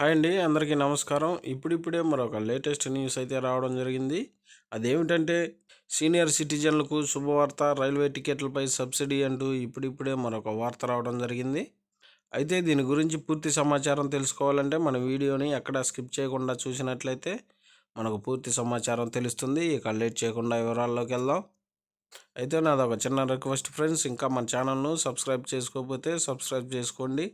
Hi అండి అందరికీ నమస్కారం. ఇప్పుడిప్పుడే మరొక లేటెస్ట్ న్యూస్ అయితే రావడం జరిగింది. అదేమిటంటే సీనియర్ సిటిజన్లకు శుభవార్త రైల్వే టికెట్లపై సబ్సిడీ అంటూ ఇప్పుడిప్పుడే మరొక వార్త రావడం జరిగింది. అయితే దీని గురించి పూర్తి సమాచారం తెలుసుకోవాలంటే మన వీడియోని ఎక్కడ స్కిప్ చేయకుండా చూసినట్లయితే మనకు పూర్తి సమాచారం తెలుస్తుంది. ఇక లేట్ చేయకుండా వివరాల్లోకి వెళ్దాం. అయితే నాది ఒక చిన్న రిక్వెస్ట్ ఫ్రెండ్స్ ఇంకా మన ఛానల్ను సబ్స్క్రైబ్ చేసుకోకపోతే సబ్స్క్రైబ్ చేసుకోండి.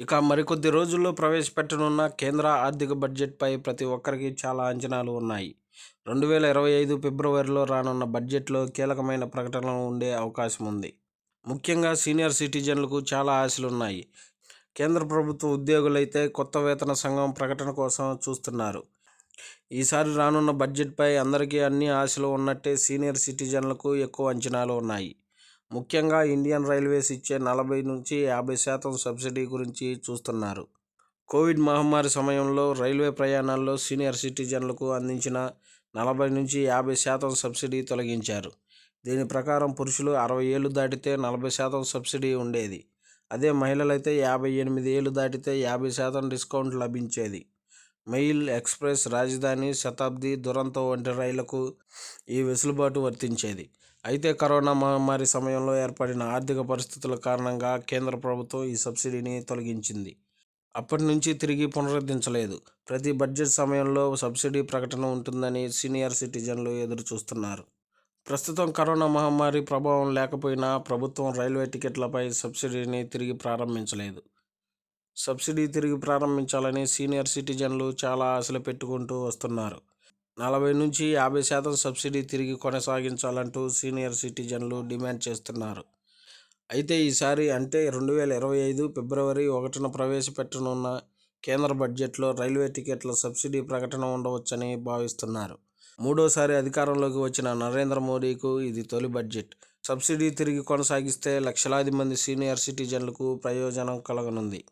ఇక మరికొద్ది రోజుల్లో ప్రవేశపెట్టనున్న కేంద్ర ఆర్థిక బడ్జెట్పై ప్రతి ఒక్కరికి చాలా అంచనాలు ఉన్నాయి. రెండు వేల ఇరవై ఐదు ఫిబ్రవరిలో రానున్న బడ్జెట్లో కీలకమైన ప్రకటనలు ఉండే అవకాశం ఉంది. ముఖ్యంగా సీనియర్ సిటిజన్లకు చాలా ఆశలు ఉన్నాయి. కేంద్ర ప్రభుత్వ ఉద్యోగులైతే కొత్త వేతన సంఘం ప్రకటన కోసం చూస్తున్నారు. ఈసారి రానున్న బడ్జెట్పై అందరికీ అన్ని ఆశలు ఉన్నట్టే సీనియర్ సిటిజన్లకు ఎక్కువ అంచనాలు ఉన్నాయి. ముఖ్యంగా ఇండియన్ రైల్వేస్ ఇచ్చే నలభై నుంచి యాభై శాతం సబ్సిడీ గురించి చూస్తున్నారు. కోవిడ్ మహమ్మారి సమయంలో రైల్వే ప్రయాణాల్లో సీనియర్ సిటిజన్లకు అందించిన నలభై నుంచి యాభై శాతం సబ్సిడీ తొలగించారు. దీని ప్రకారం పురుషులు అరవై ఏళ్ళు దాటితే నలభై శాతం సబ్సిడీ ఉండేది. అదే మహిళలైతే యాభై ఎనిమిది ఏళ్ళు దాటితే యాభై శాతం డిస్కౌంట్ లభించేది. మెయిల్ ఎక్స్ప్రెస్ రాజధాని శతాబ్ది దురంతో వంటి రైళ్ళకు ఈ వెసులుబాటు వర్తించేది. అయితే కరోనా మహమ్మారి సమయంలో ఏర్పడిన ఆర్థిక పరిస్థితుల కారణంగా కేంద్ర ప్రభుత్వం ఈ సబ్సిడీని తొలగించింది. అప్పటి నుంచి తిరిగి పునరుద్ధరించలేదు. ప్రతి బడ్జెట్ సమయంలో సబ్సిడీ ప్రకటన ఉంటుందని సీనియర్ సిటిజన్లు ఎదురు చూస్తున్నారు ప్రస్తుతం కరోనా మహమ్మారి ప్రభావం లేకపోయినా ప్రభుత్వం రైల్వే టికెట్లపై సబ్సిడీని తిరిగి ప్రారంభించలేదు. సబ్సిడీ తిరిగి ప్రారంభించాలని సీనియర్ సిటిజన్లు చాలా ఆశలు పెట్టుకుంటూ వస్తున్నారు. నలభై నుంచి యాభై శాతం సబ్సిడీ తిరిగి కొనసాగించాలంటూ సీనియర్ సిటిజన్లు డిమాండ్ చేస్తున్నారు. అయితే ఈసారి అంటే రెండు వేల ఇరవై ఐదు ఫిబ్రవరి ఒకటిన ప్రవేశపెట్టనున్న కేంద్ర బడ్జెట్లో రైల్వే టికెట్ల సబ్సిడీ ప్రకటన ఉండవచ్చని భావిస్తున్నారు. మూడోసారి అధికారంలోకి వచ్చిన నరేంద్ర మోడీకు ఇది తొలి బడ్జెట్. సబ్సిడీ తిరిగి కొనసాగిస్తే లక్షలాది మంది సీనియర్ సిటిజన్లకు ప్రయోజనం కలగనుంది.